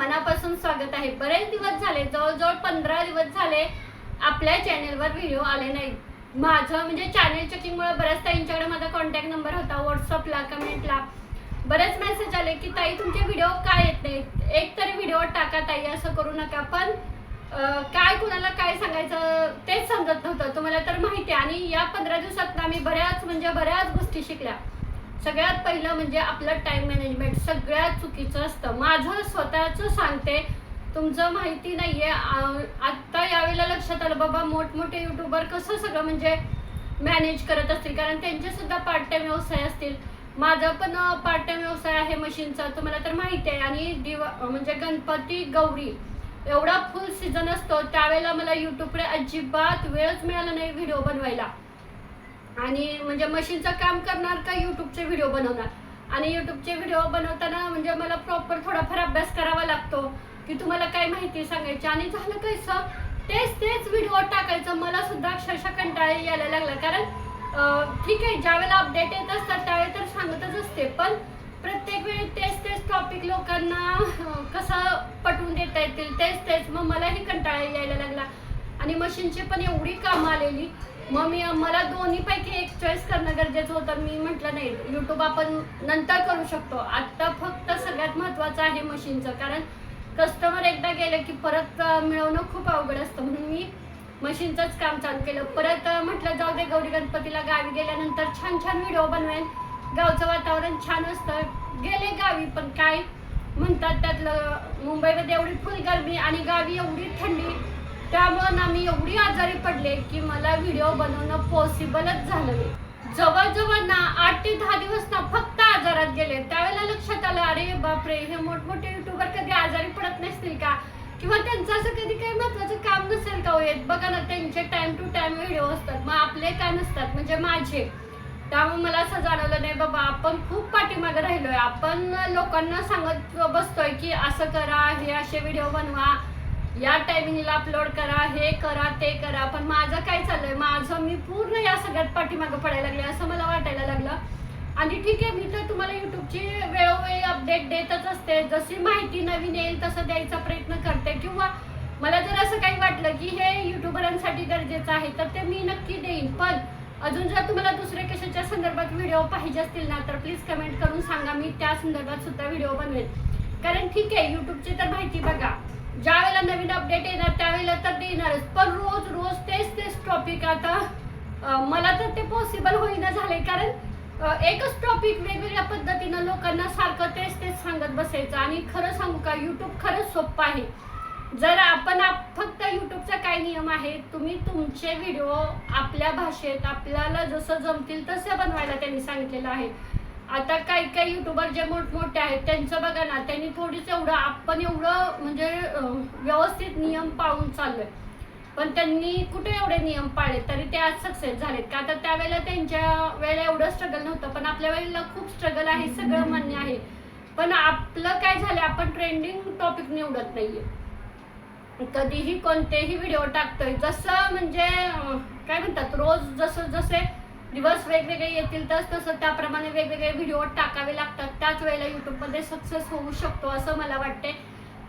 मनापासून स्वागत आहे. बरेच दिवस झाले जवळजवळ पंधरा दिवस झाले आपल्या चॅनेलवर व्हिडिओ आले नाही माझं म्हणजे चॅनेल चेकिंगमुळे बऱ्याच ताईंच्याकडे माझा कॉन्टॅक्ट नंबर होता व्हॉट्सअपला कमेंटला बरेच मेसेज आले की ताई तुमचे व्हिडिओ काय येत नाहीत? एक तरी व्हिडिओ टाका ताई असं करू नका. पण काय कुणाला काय सांगायचं तेच समजत नव्हतं. तुम्हाला तर माहिती आहे. आणि या पंधरा दिवसात ना मी बऱ्याच म्हणजे बऱ्याच गोष्टी शिकल्या. सगळ्यात पहिलं म्हणजे आपलं टाइम मॅनेजमेंट सगळ्यात चुकीचं असतं. माझं स्वतःचं सांगते तुमचं माहिती नाही आहे आत्ता यावेळेला लक्षात आलं बाबा मोठमोठे युट्यूबर कसं सगळं म्हणजे मॅनेज करत असतील? कारण त्यांचे सुद्धा पार्ट टाइम व्यवसाय असतील. माझा पण पार्ट टाइम व्यवसाय आहे मशीनचा तुम्हाला तर माहिती आहे. आणि दिवा म्हणजे गणपती गौरी एवढा फुल सीझन असतो. त्यावेळेला मला युट्यूबकडे अजिबात वेळच मिळाला नाही व्हिडिओ बनवायला. आणि म्हणजे मशीनचं काम करणार का युट्यूबचे व्हिडिओ बनवणार? आणि युट्यूबचे व्हिडिओ बनवताना म्हणजे मला प्रॉपर थोडाफार अभ्यास करावा लागतो की तुम्हाला काय माहिती सांगायची? आणि झालं कसं? तेच तेच व्हिडिओ टाकायचं. मला सुद्धा अक्षरशः कंटाळा यायला लागला. कारण ठीक आहे ज्यावेळेला अपडेट येत असतात त्यावेळेला तर सांगतच असते. पण प्रत्येक वेळी तेच तेच टॉपिक लोकांना कसं पटवून देता येतील तेच तेच. मग मलाही कंटाळा यायला लागला. आणि मशीनची पण एवढी कामं आलेली मग मी मला दोन्हीपैकी एक चॉईस करणं गरजेचं होतं. मी म्हटलं नाही यूट्यूब आपण नंतर करू शकतो. आत्ता फक्त सगळ्यात महत्त्वाचं आहे मशीनचं. कारण कस्टमर एकदा गेलं की परत मिळवणं खूप अवघड असतं. म्हणून मी मशीनचंच काम चालू केलं. परत म्हटलं जाऊ दे गौरी गणपतीला गावी गेल्यानंतर छान छान व्हिडिओ बनवेन. गावचं वातावरण छान असतं. गेले गावी पण काय म्हणतात त्यातलं मुंबईमध्ये एवढी फुल गरमी आणि गावी एवढी थंडी. त्यामुळं ना मी एवढी आजारी पडले की मला व्हिडिओ बनवणं पॉसिबलच झालं नाही. जवळजवळ ना आठ ते दहा दिवस ना फक्त आजारात गेले. त्यावेळेला लक्षात आलं अरे बापरे हे मोठमोठे युट्यूबर कधी आजारी पडत नसतील का? किंवा त्यांचं असं कधी काही महत्वाचं काम नसेल का हो? येत बघा ना त्यांचे टाइम टू टाइम व्हिडिओ असतात. मग आपले काय नसतात म्हणजे माझे. त्यामुळे मला असं जाणवलं नाही बाबा आपण खूप पाठीमागे राहिलोय. आपण लोकांना सांगत बसतोय की असं करा हे असे व्हिडिओ बनवा. या टायमिंगला अपलोड करा हे करा ते करा. पण माझं काय चाललंय? माझं मी पूर्ण या सगळ्यात पाठीमागं पडायला लागले असं मला वाटायला लागलं. आणि ठीक आहे मी तर तुम्हाला युट्यूबची वेळोवेळी अपडेट देतच असते. जशी माहिती नवीन येईल तसं द्यायचा प्रयत्न करते. किंवा मला जर असं काही वाटलं की हे युट्यूबरांसाठी गरजेचं आहे तर ते मी नक्की देईन. पण अजून जर तुम्हाला दुसऱ्या कशाच्या संदर्भात व्हिडिओ पाहिजे असतील ना तर प्लीज कमेंट करून सांगा. मी त्या संदर्भात सुद्धा व्हिडिओ बनवेन कारण ठीक आहे युट्यूबची तर माहिती बघा. अपडेट येणार त्यावेळेला तर देणारच. पण रोज रोज तेच तेच टॉपिक आता मला तर ते पॉसिबल होईना झाले कारण एकच टॉपिक वेगवेगळ्या पद्धतीनं लोकांना सारखं तेच तेच सांगत बसायचं. आणि खरं सांगू का यूट्यूब खरंच सोपं आहे. जर आपण आप- फक्त यूट्यूबचा काय नियम आहे तुम्ही तुमचे व्हिडिओ आपल्या भाषेत आपल्याला जसं जमतील तसं बनवायला त्यांनी सांगितलेलं आहे. आता काही काही युट्यूबर जे मोठमोठे आहेत त्यांचं बघा ना त्यांनी थोडीच एवढं आपण एवढं म्हणजे व्यवस्थित नियम पाळून चाललोय. पण त्यांनी कुठे एवढे नियम पाळले तरी ते आज सक्सेस झालेत. का तर त्यावेळेला त्यांच्या वेळेला एवढं स्ट्रगल नव्हतं पण आपल्या वेळेला खूप स्ट्रगल आहे सगळं मान्य आहे. पण आपलं काय झालं आपण ट्रेंडिंग टॉपिक निवडत नाहीये. कधीही कोणतेही व्हिडिओ टाकतोय जसं म्हणजे काय म्हणतात रोज जसं जसे दिवस वेगवेगळे येतील तस तसं त्याप्रमाणे वेगवेगळे व्हिडिओ टाकावे लागतात. त्याच वेळेला युट्यूबमध्ये सक्सेस होऊ शकतो असं मला वाटते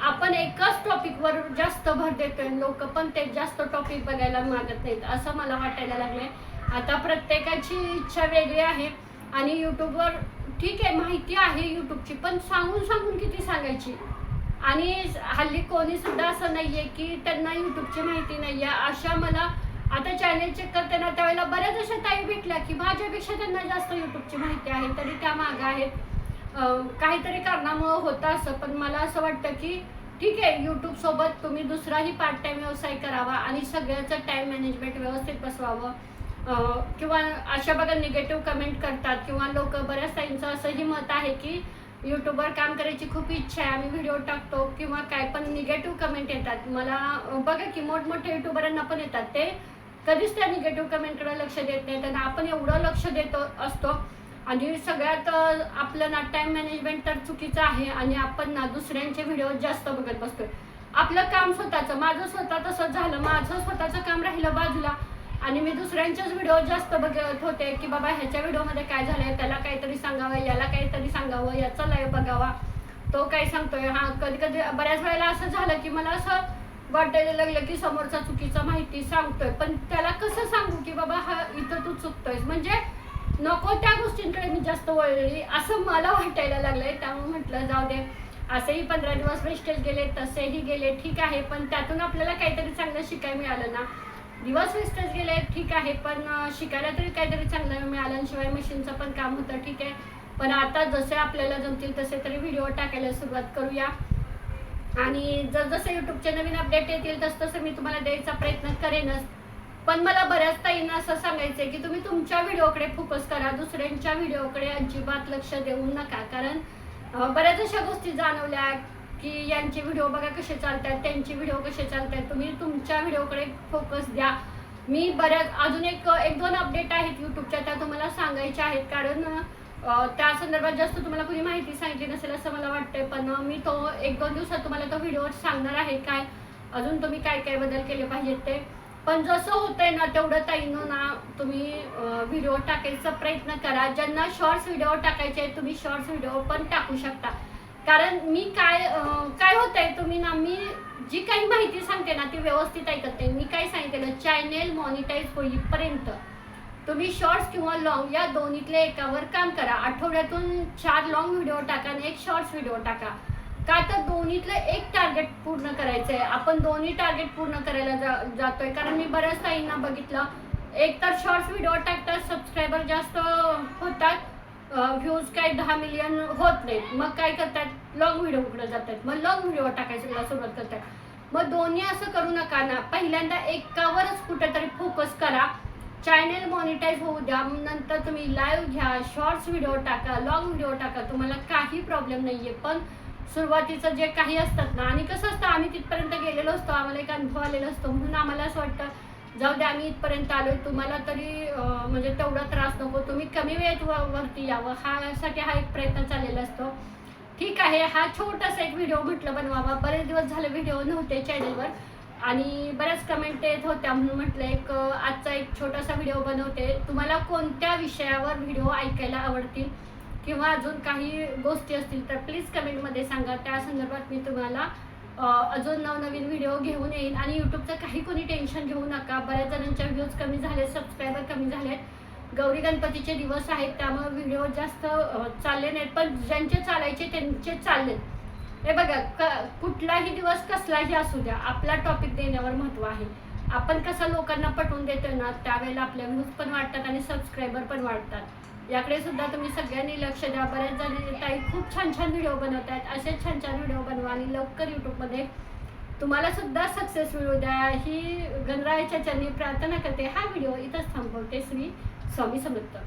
आपण एकाच टॉपिकवर जास्त भर देतोय लोक पण ते जास्त टॉपिक बघायला मागत नाहीत असं मला वाटायला लागलंय. आता प्रत्येकाची इच्छा वेगळी आहे आणि युट्यूबवर ठीक आहे माहिती आहे युट्यूबची पण सांगून सांगून किती सांगायची? आणि हल्ली कोणी सुद्धा असं नाहीये की त्यांना युट्यूबची माहिती नाही आहे अशा मला आता चॅनेल चेक करताना त्यावेळेला बऱ्याच अशा ताई भेटल्या की माझ्यापेक्षा त्यांना जास्त युट्यूबची माहिती आहे तरी त्या मागं आहेत. काहीतरी कारणामुळं होतं असं पण मला असं वाटतं की ठीक आहे यूट्यूबसोबत तुम्ही दुसराही पार्ट टाइम व्यवसाय करावा आणि सगळ्याचं टाइम मॅनेजमेंट व्यवस्थित बसवावं. किंवा अशा बघा निगेटिव्ह कमेंट करतात किंवा लोक बऱ्याच ताईंचं असंही मत आहे की यूट्यूबवर काम करायची खूप इच्छा आहे आम्ही व्हिडिओ टाकतो किंवा काय पण निगेटिव्ह कमेंट येतात. मला बघा की मोठमोठ्या युट्यूबरांना पण येतात. ते कधीच त्या निगेटिव्ह कमेंटकडे लक्ष देत नाही त्यांना आपण एवढं लक्ष देत असतो. आणि सगळ्यात आपलं ना टाईम मॅनेजमेंट तर चुकीचं आहे आणि आपण ना दुसऱ्यांचे व्हिडिओ जास्त बघत बसतोय. आपलं काम स्वतःचं माझं स्वतः तसंच झालं. माझं स्वतःचं काम राहिलं बाजूला आणि मी दुसऱ्यांचेच व्हिडिओ जास्त बघत होते की बाबा ह्याच्या व्हिडिओमध्ये काय झालंय त्याला काहीतरी सांगावं याला काहीतरी सांगावं याचा लाईव्ह बघावा. तो काय सांगतोय? हा कधी कधी बऱ्याच वेळेला असं झालं की मला असं वाटायला लागलं की समोरचा चुकीचा माहिती सांगतोय. पण त्याला कसं सांगू की बाबा हा इथं तू चुकतोयस? म्हणजे नको त्या गोष्टींकडे मी जास्त वळली असं मला वाटायला लागलंय. त्यामुळे म्हटलं जाऊ दे. असेही पंधरा दिवस वेस्टेज गेले तसेही गेले ठीक आहे. पण त्यातून आपल्याला काहीतरी चांगलं शिकायला मिळालं ना. दिवस वेस्टेज गेले ठीक आहे. पण शिकायला तरी काहीतरी चांगलं मिळालं शिवाय मशीनचं पण काम होतं ठीक आहे. पण आता जसे आपल्याला जमतील तसे तरी व्हिडिओ टाकायला सुरुवात करूया. आणि जसजसे युट्यूबचे नवीन अपडेट येतील तस तसं मी तुम्हाला द्यायचा प्रयत्न करेनच. पण मला बऱ्याच ताईंना असं सांगायचंय की तुम्ही तुमच्या व्हिडिओकडे फोकस करा दुसऱ्यांच्या व्हिडिओकडे अजिबात लक्ष देऊ नका. कारण बऱ्याच अशा गोष्टी जाणवल्या की यांचे व्हिडिओ बघा कसे चालतात त्यांचे व्हिडिओ कसे चालतात. तुम्ही तुमच्या व्हिडिओकडे फोकस द्या. मी बऱ्याच अजून एक एक दोन अपडेट आहेत युट्यूबच्या त्या तुम्हाला सांगायच्या आहेत. कारण त्या संदर्भात जास्त तुम्हाला कोणी माहिती सांगितली नसेल असं मला वाटतंय पण मी तो एक दोन दिवसात तुम्हाला तो व्हिडिओ सांगणार आहे काय अजून तुम्ही काय काय बदल केले पाहिजेत ते. पण जसं होतंय ना तेवढं ताईनं ना तुम्ही व्हिडिओ टाकायचा प्रयत्न करा. ज्यांना शॉर्ट्स व्हिडिओ टाकायचे आहेत तुम्ही शॉर्ट्स व्हिडिओ पण टाकू शकता. कारण मी काय काय होत आहे तुम्ही ना मी जी काही माहिती सांगते ना ती व्यवस्थित ऐकत नाही. मी काय सांगितलं चॅनेल मॉनिटाईज होईपर्यंत. तुम्ही शॉर्ट्स किंवा लॉंग या दोन्हीतल्या एकावर काम करा. आठवड्यातून चार लॉंग व्हिडिओ टाका आणि एक शॉर्ट्स व्हिडिओ टाका. का तर दोन्हीतलं एक टार्गेट पूर्ण करायचं आहे आपण दोन्ही टार्गेट पूर्ण करायला जा जातोय. कारण मी बऱ्याच ताईंना बघितलं. एक तर शॉर्ट्स व्हिडिओ टाकतात सबस्क्रायबर जास्त होतात. व्ह्यूज काय दहा मिलियन होत नाहीत. मग काय करतात? लॉंग व्हिडिओकडे जातात. मग लॉंग व्हिडिओ टाकायला सुरुवात करतात. मग दोन्ही असं करू नका ना. पहिल्यांदा एकावरच कुठेतरी फोकस करा. चॅनेल मॉनिटाईज होऊ द्या नंतर तुम्ही लाईव्ह घ्या शॉर्ट्स व्हिडिओ टाका लॉंग व्हिडिओ टाका तुम्हाला काही प्रॉब्लेम नाही आहे पण सुरुवातीचं जे काही असतात ना आणि कसं असतं आम्ही तिथपर्यंत गेलेलो असतो आम्हाला एक अनुभव आलेला असतो. म्हणून आम्हाला असं वाटतं जाऊ द्या आम्ही इथपर्यंत आलो तुम्हाला तरी म्हणजे तेवढा त्रास नको तुम्ही कमी वेळेत व- वरती यावं ह्यासाठी हा एक प्रयत्न चाललेला असतो. ठीक आहे हा छोटासा एक व्हिडिओ म्हटलं बनवावा. बरेच दिवस झाले व्हिडिओ नव्हते चॅनलवर आणि बऱ्याच कमेंट येत होत्या. म्हणून म्हटलं एक आजचा एक छोटासा व्हिडिओ बनवते. तुम्हाला कोणत्या विषयावर व्हिडिओ ऐकायला आवडतील किंवा अजून काही गोष्टी असतील तर प्लीज कमेंटमध्ये सांगा. त्या संदर्भात मी तुम्हाला अजून नवनवीन व्हिडिओ घेऊन येईन. आणि यूट्यूबचं काही कोणी टेन्शन घेऊ नका. बऱ्याच जणांच्या व्ह्यूज कमी झाले सबस्क्रायबर कमी झालेत. गौरी गणपतीचे दिवस आहेत त्यामुळे व्हिडिओ जास्त चालले नाहीत. पण ज्यांचे चालायचे त्यांचे चाललेत. हे बघा क कुठलाही दिवस कसलाही असू द्या आपला टॉपिक देण्यावर महत्त्व आहे. आपण कसं लोकांना पटवून देतो ना त्यावेळेला आपल्या व्ह्यूज पण वाढतात आणि सबस्क्रायबर पण वाढतात. याकडे सुद्धा तुम्ही सगळ्यांनी लक्ष द्या. बऱ्याच जणी ताई खूप छान छान व्हिडिओ बनवत आहेत असेच छान छान व्हिडिओ बनवा आणि लवकर यूट्यूबमध्ये तुम्हाला सुद्धा सक्सेस मिळू द्या. ही गणरायाच्या चरणी प्रार्थना करते. हा व्हिडिओ इथंच थांबवते. श्री स्वामी समर्थ.